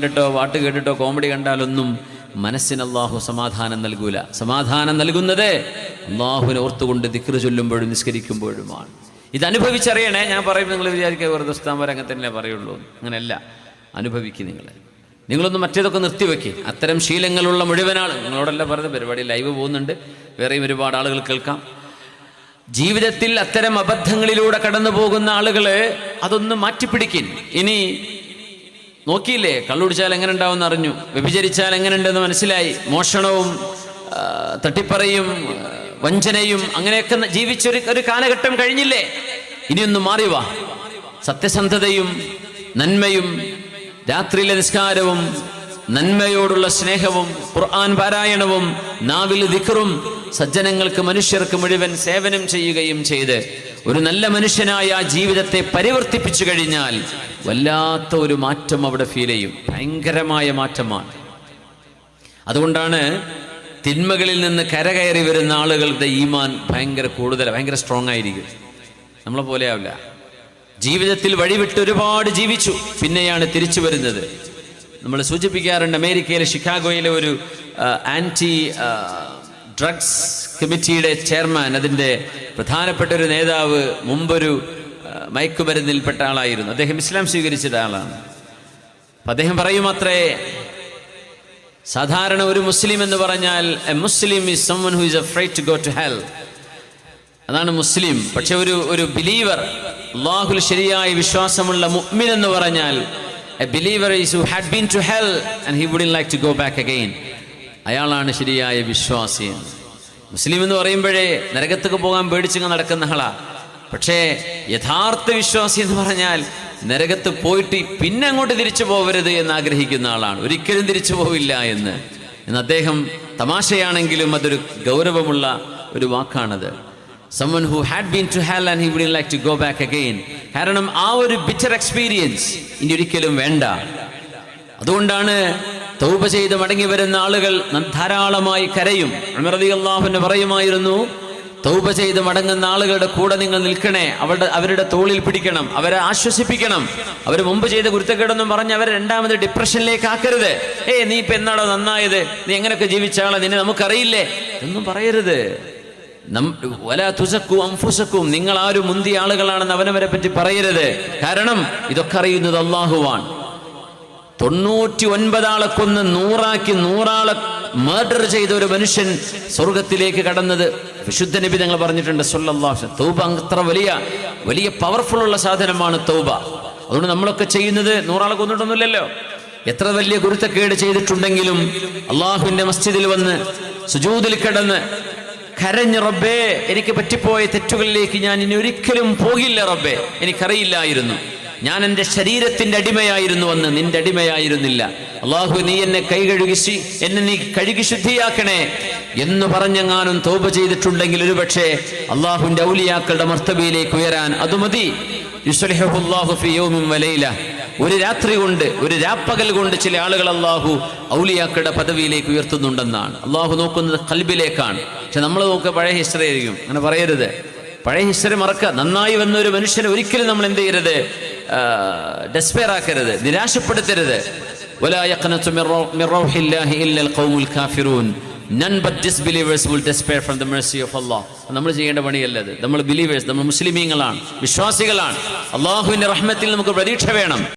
കണ്ടിട്ടോ പാട്ട് കേട്ടിട്ടോ കോമഡി കണ്ടാലൊന്നും മനസ്സിന് അള്ളാഹു സമാധാനം നൽകൂല. സമാധാനം നൽകുന്നത് അള്ളാഹുവിനെ ഓർത്തുകൊണ്ട് ദിക്റ് ചൊല്ലുമ്പോഴും നിസ്കരിക്കുമ്പോഴുമാണ്. ഇത് അനുഭവിച്ചറിയണേ ഞാൻ പറയും നിങ്ങൾ വിചാരിക്കുക വെറുതെ അങ്ങനെ തന്നെ പറയുള്ളൂ? അങ്ങനെയല്ല. അനുഭവിക്കുക നിങ്ങൾ. നിങ്ങളൊന്ന് മറ്റേതൊക്കെ നിർത്തിവെക്കുക അത്തരം ശീലങ്ങളുള്ള മുഴുവനാണ് നിങ്ങളോടല്ല പറയുന്നത് പരിപാടി ലൈവ് പോകുന്നുണ്ട്. വേറെയും ഒരുപാട് ആളുകൾ കേൾക്കാം. ജീവിതത്തിൽ അത്തരം അബദ്ധങ്ങളിലൂടെ കടന്നു പോകുന്ന ആളുകൾ അതൊന്ന് മാറ്റിപ്പിടിക്കും ഇനി നോക്കിയില്ലേ? കള്ളുടിച്ചാൽ എങ്ങനെ ഉണ്ടാവും അറിഞ്ഞു. വ്യഭിചരിച്ചാൽ എങ്ങനെ ഉണ്ടെന്ന് മനസ്സിലായി. മോഷണവും തട്ടിപ്പറയും വഞ്ചനയും അങ്ങനെയൊക്കെ ജീവിച്ചൊരു ഒരു കാലഘട്ടം കഴിഞ്ഞില്ലേ? ഇനിയൊന്നും മാറി വാ. സത്യസന്ധതയും നന്മയും രാത്രിയിലെ നിസ്കാരവും നന്മയോടുള്ള സ്നേഹവും ഖുർആൻ പാരായണവും നാവിൽ ദിക്റും സജ്ജനങ്ങൾക്ക് മനുഷ്യർക്ക് മുഴുവൻ സേവനം ചെയ്യുകയും ചെയ്ത് ഒരു നല്ല മനുഷ്യനായ ആ ജീവിതത്തെ പരിവർത്തിപ്പിച്ചു കഴിഞ്ഞാൽ വല്ലാത്ത ഒരു മാറ്റം അവിടെ ഫീൽ ചെയ്യും. ഭയങ്കരമായ മാറ്റമാണ്. അതുകൊണ്ടാണ് തിന്മകളിൽ നിന്ന് കരകയറി വരുന്ന ആളുകളുടെ ഈമാൻ ഭയങ്കര കൂടുതൽ ഭയങ്കര സ്ട്രോങ് ആയിരിക്കും. നമ്മളെ പോലെയാവില്ല ജീവിതത്തിൽ വഴിവിട്ട് ഒരുപാട് ജീവിച്ചു പിന്നെയാണ് തിരിച്ചു വരുന്നത്. നമ്മൾ സൂചിപ്പിക്കാറുണ്ട് അമേരിക്കയിലെ ഷിക്കാഗോയിലെ ഒരു ആന്റി ഡ്രഗ്സ് കമ്മിറ്റിയുടെ ചെയർമാൻ അതിന്റെ പ്രധാനപ്പെട്ട ഒരു നേതാവ് മുമ്പൊരു മയക്കുമരുന്നിൽപ്പെട്ട ആളായിരുന്നു. അദ്ദേഹം ഇസ്ലാം സ്വീകരിച്ച ആളാണ്. അപ്പം അദ്ദേഹം പറയുമത്രേ സാധാരണ ഒരു മുസ്ലിം എന്ന് പറഞ്ഞാൽ a Muslim is who is a afraid to go to hell അതാണ് മുസ്ലിം. പക്ഷെ ഒരു ഒരു ബിലീവർ അള്ളാഹുൽ ശരിയായ വിശ്വാസമുള്ള മുഹ്മിൻ എന്ന് പറഞ്ഞാൽ a believer is who had been to hell and he wouldn't like to go back again അയാളാണ് ശരിയായ വിശ്വാസി. മുസ്ലിം എന്ന് പറയുമ്പോഴേ നരകത്തേക്ക് പോകാൻ പേടിച്ചങ്ങ് നടക്കുന്ന ആളാ. പക്ഷേ യഥാർത്ഥ വിശ്വാസി എന്ന് പറഞ്ഞാൽ നരകത്ത് പോയിട്ട് പിന്നെ അങ്ങോട്ട് തിരിച്ചു പോകരുത് എന്ന് ആഗ്രഹിക്കുന്ന ആളാണ്. ഒരിക്കലും തിരിച്ചു പോവില്ല എന്ന്. എന്ന് അദ്ദേഹം തമാശയാണെങ്കിലും അതൊരു ഗൗരവമുള്ള ഒരു വാക്കാണത്. Someone who had been to hell and he wouldn't like to go back again. കാരണം ആ ഒരു ബിറ്റർ എക്സ്പീരിയൻസ് ഇനി ഒരിക്കലും വേണ്ട. അതുകൊണ്ടാണ് തൗബ ചെയ്ത് മടങ്ങി വരുന്ന ആളുകൾ ധാരാളമായി കരയും. അമൃതി അള്ളാഹുവിന് പറയുമായിരുന്നു തൗബ ചെയ്ത് മടങ്ങുന്ന ആളുകളുടെ കൂടെ നിങ്ങൾ നിൽക്കണേ. അവരുടെ അവരുടെ തോളിൽ പിടിക്കണം. അവരെ ആശ്വസിപ്പിക്കണം. അവർ മുമ്പ് ചെയ്ത കുരുത്തക്കേടെന്നും പറഞ്ഞ് അവരെ രണ്ടാമത് ഡിപ്രഷനിലേക്ക് ആക്കരുത്. ഏ നീ ഇപ്പൊ എന്നാണോ നന്നായത്? നീ എങ്ങനെയൊക്കെ ജീവിച്ച ആളെ? നിന്നെ നമുക്കറിയില്ലേ? ഒന്നും പറയരുത്. വല നിങ്ങൾ ആരും മുന്തിയ ആളുകളാണെന്ന് അവനവരെ പറ്റി പറയരുത്. കാരണം ഇതൊക്കെ അറിയുന്നത് അള്ളാഹുവാണ്. തൊണ്ണൂറ്റി ഒൻപതാളെ കൊന്ന് നൂറാക്കി നൂറാളെ മർഡർ ചെയ്ത ഒരു മനുഷ്യൻ സ്വർഗത്തിലേക്ക് കടന്നത്. വിശുദ്ധ നബി ഞങ്ങൾ പറഞ്ഞിട്ടുണ്ട് സൊല്ലാഹ് തൗബ അത്ര വലിയ വലിയ പവർഫുൾ ഉള്ള സാധനമാണ് തൗബ. അതുകൊണ്ട് നമ്മളൊക്കെ ചെയ്യുന്നത് നൂറാളെ കൊന്നിട്ടൊന്നുമില്ലല്ലോ. എത്ര വലിയ ഗുരുത്തക്കേട് ചെയ്തിട്ടുണ്ടെങ്കിലും അള്ളാഹുവിന്റെ മസ്ജിദിൽ വന്ന് സുജൂതിൽ കിടന്ന് കരഞ്ഞ് റബ്ബേ എനിക്ക് പറ്റിപ്പോയ തെറ്റുകളിലേക്ക് ഞാൻ ഇനി ഒരിക്കലും പോകില്ല റബ്ബേ. എനിക്കറിയില്ലായിരുന്നു. ഞാൻ എന്റെ ശരീരത്തിന്റെ അടിമയായിരുന്നു അന്ന് നിന്റെ അടിമയായിരുന്നില്ല. അള്ളാഹു നീ എന്നെ കൈ കഴുകി എന്നെ നീ കഴുകി ശുദ്ധിയാക്കണേ എന്ന് പറഞ്ഞെങ്ങാനും തോപ ചെയ്തിട്ടുണ്ടെങ്കിൽ ഒരുപക്ഷെ അള്ളാഹുവിന്റെ ഔലിയാക്കളുടെ മർത്തബയിലേക്ക് ഉയരാൻ അത് മതി. യുസ്ലിഹുല്ലാഹു വലൈല. ഒരു രാത്രി കൊണ്ട് ഒരു രാപ്പകൽ കൊണ്ട് ചില ആളുകൾ അള്ളാഹു ഔലിയാക്കളുടെ പദവിയിലേക്ക് ഉയർത്തുന്നുണ്ടെന്നാണ്. അള്ളാഹു നോക്കുന്നത് കൽബിലേക്കാണ്. പക്ഷെ നമ്മൾ നോക്കുക പഴയ ഹിസ്റ്ററി ആയിരിക്കും. അങ്ങനെ പറയരുത്. പഴയ ഹിസ്റ്ററി മറക്കുക. നന്നായി വന്ന ഒരു മനുഷ്യനെ ഒരിക്കലും നമ്മൾ എന്ത് ചെയ്യരുത്? ഡെസ്പെയർ ആക്കരുത്. നിരാശപ്പെടുത്തരുത്. നൺ വിൽ ഫ്രം ഓഫ് നമ്മൾ ചെയ്യേണ്ട പണിയല്ലത് നമ്മൾ ബിലീവേഴ്സ് നമ്മൾ മുസ്ലിമീങ്ങളാണ് വിശ്വാസികളാണ്. അള്ളാഹുവിന്റെ റഹ്മത്തിൽ നമുക്ക് പ്രതീക്ഷ വേണം.